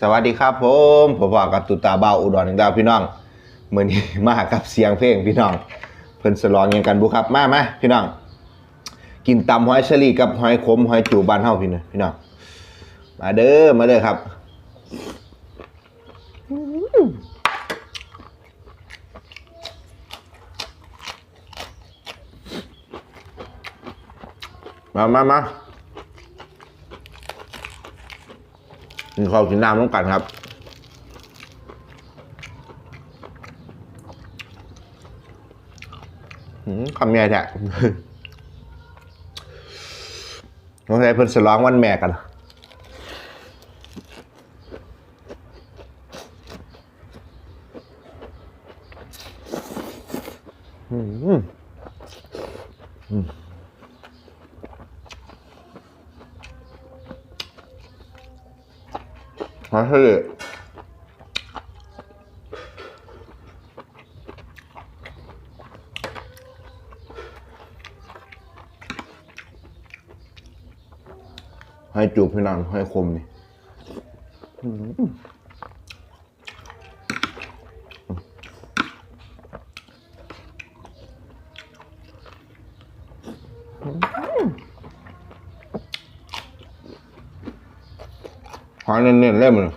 สวัสดีครับผมผมบอกกับตุตาเบาอุดรหนึ่งดาวพี่น้องเมือนี้มากับเสียงเพลงพี่น้อง เพิ่นสลองยังกันบุครับมาไหมพี่น้อง กินตำหอยเชอรี่กับหอยขมหอยจูบบ้านเฮาพี่น้องพี่น้องมาเด้อมาเด้อครับมามามา กินข้าวกินน้ำต้องกันครับคำใหญ่แท้น้องชายเพิ่นสลองวันแม่กันอืมอืม มาเถอะให้จูบพี่นางให้คมนี่อืมหอย เน้นๆเล่มเลย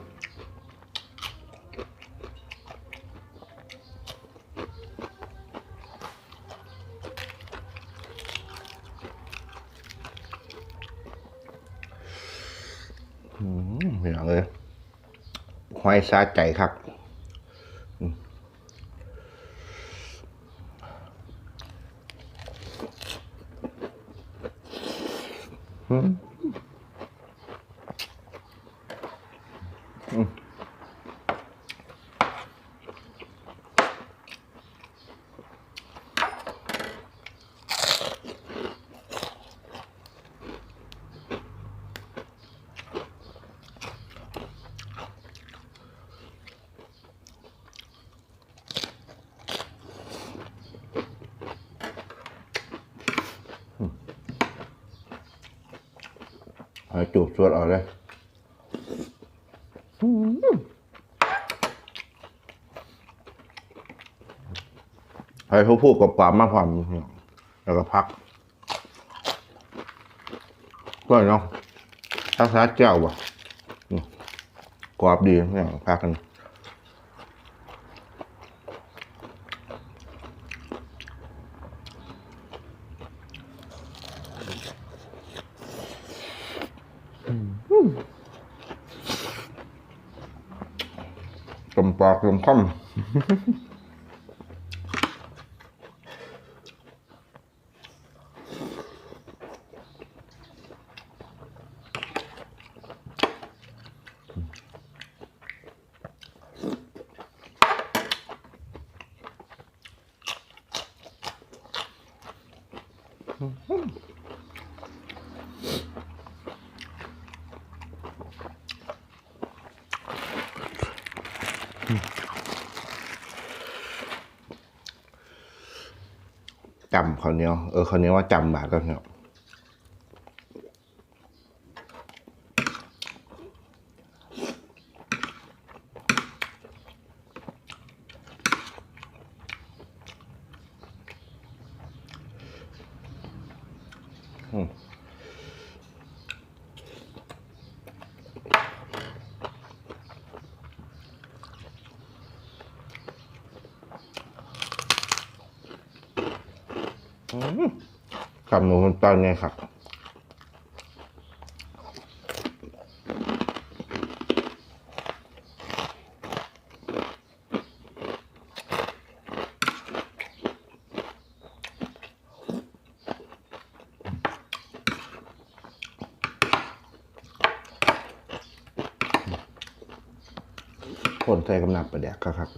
อืมอย่างเลยหอยซาใจครับอืม หอยจูบสวดออกเลยหอยเขาพูดกับปามมาความแล้วก็พักก็เนาะทักษะเจ้าว่ะอืมกรอบดีเนี่ยพักกัน จ มปากจมค่ำ จำเขาเนี้ยเออเขาเนี้ยว่าจำบาทก็เนี้ยอืม คำหนูมันตอนไงครับคนใส่กำนับประเดี๋ยวครับ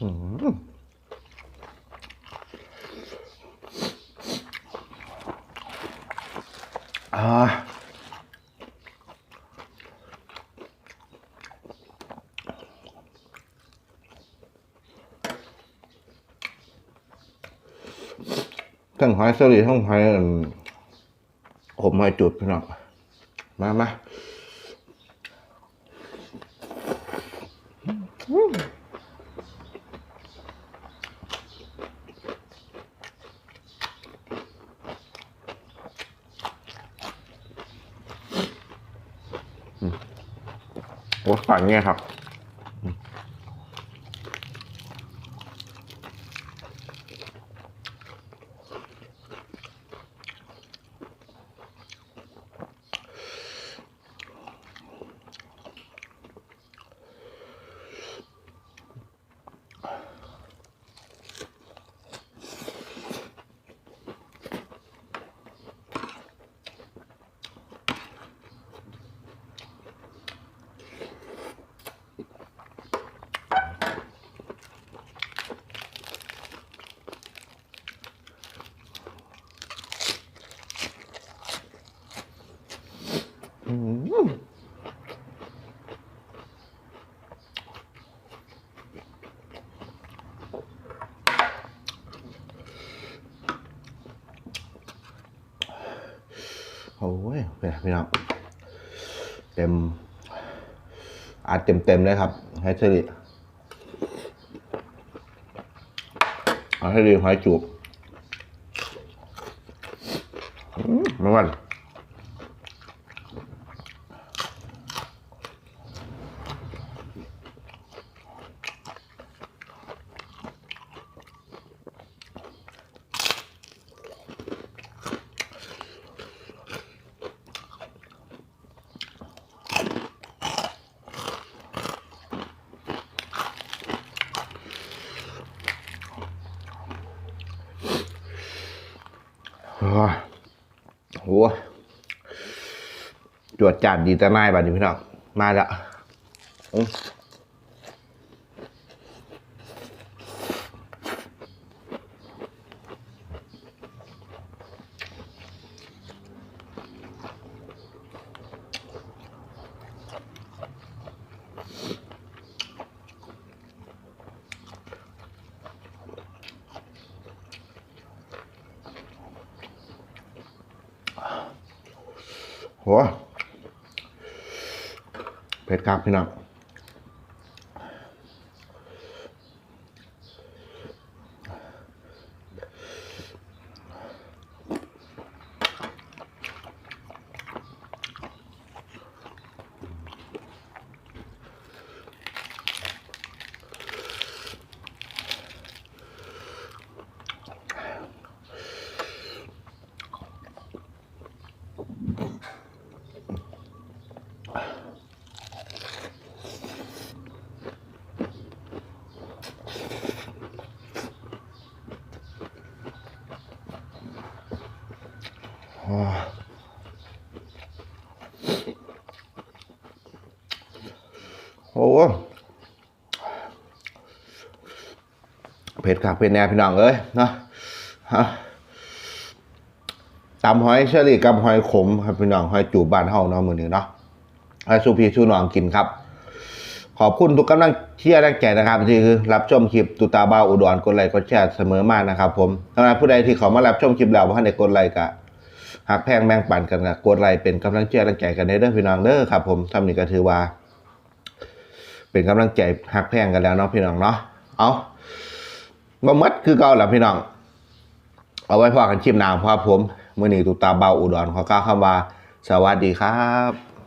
อืมอ่าทั้งหอยสลีทั้งหอยอั่นผมหอยจุดพี่น้องมามา โอ้ฝันไงครับ โอ้ยเป็นไงพี่น้องเต็มอัดเต็มเต็มเลยครับให้เฉลี่ยเอาให้ดีหอยจูบมไม่วัน โหจวดจัดดีแต่นายบัดนี้พี่น้องมาแล้วอื้อ โหเผ็ดครับพี่น้อง โอ้เผ็ดครับเผ็ดแน่พี่น้องเอ้ยเนาะฮะตำหอยเชอรี่กับหอยขมครับพี่น้องหอยจูบบ้านเฮาเนาะมื้อนี้เนาะให้สู้พี่สู้น้องกินครับ ขอบคุณทุกกำลังเชียร์แรงใจนะครับที่คือรับชมคลิปตุตาบ้าอุดรกดไลค์กดแชร์เสมอมานะครับ ผมสำหรับผู้ใดที่เขามารับชมคลิปแล้วว่าในกดไลค์กะ หักแพงแม่งปันกันกะกดไลค์เป็นกำลังเชียร์แรงใจกันในเด้อพี่น้องเด้อครับ ผมทำนี้ก็ถือว่า เป็นกำลังใจหักแพงกันแล้วเนาะพี่น้องเนาะเอาบ่มัดคือเก่าแหละพี่น้อง เอาไว้พอกันชิมนามครับผมมื่อนี้ตุตาเบาอุดรขอกล่าวคำว่า สวัสดีครับ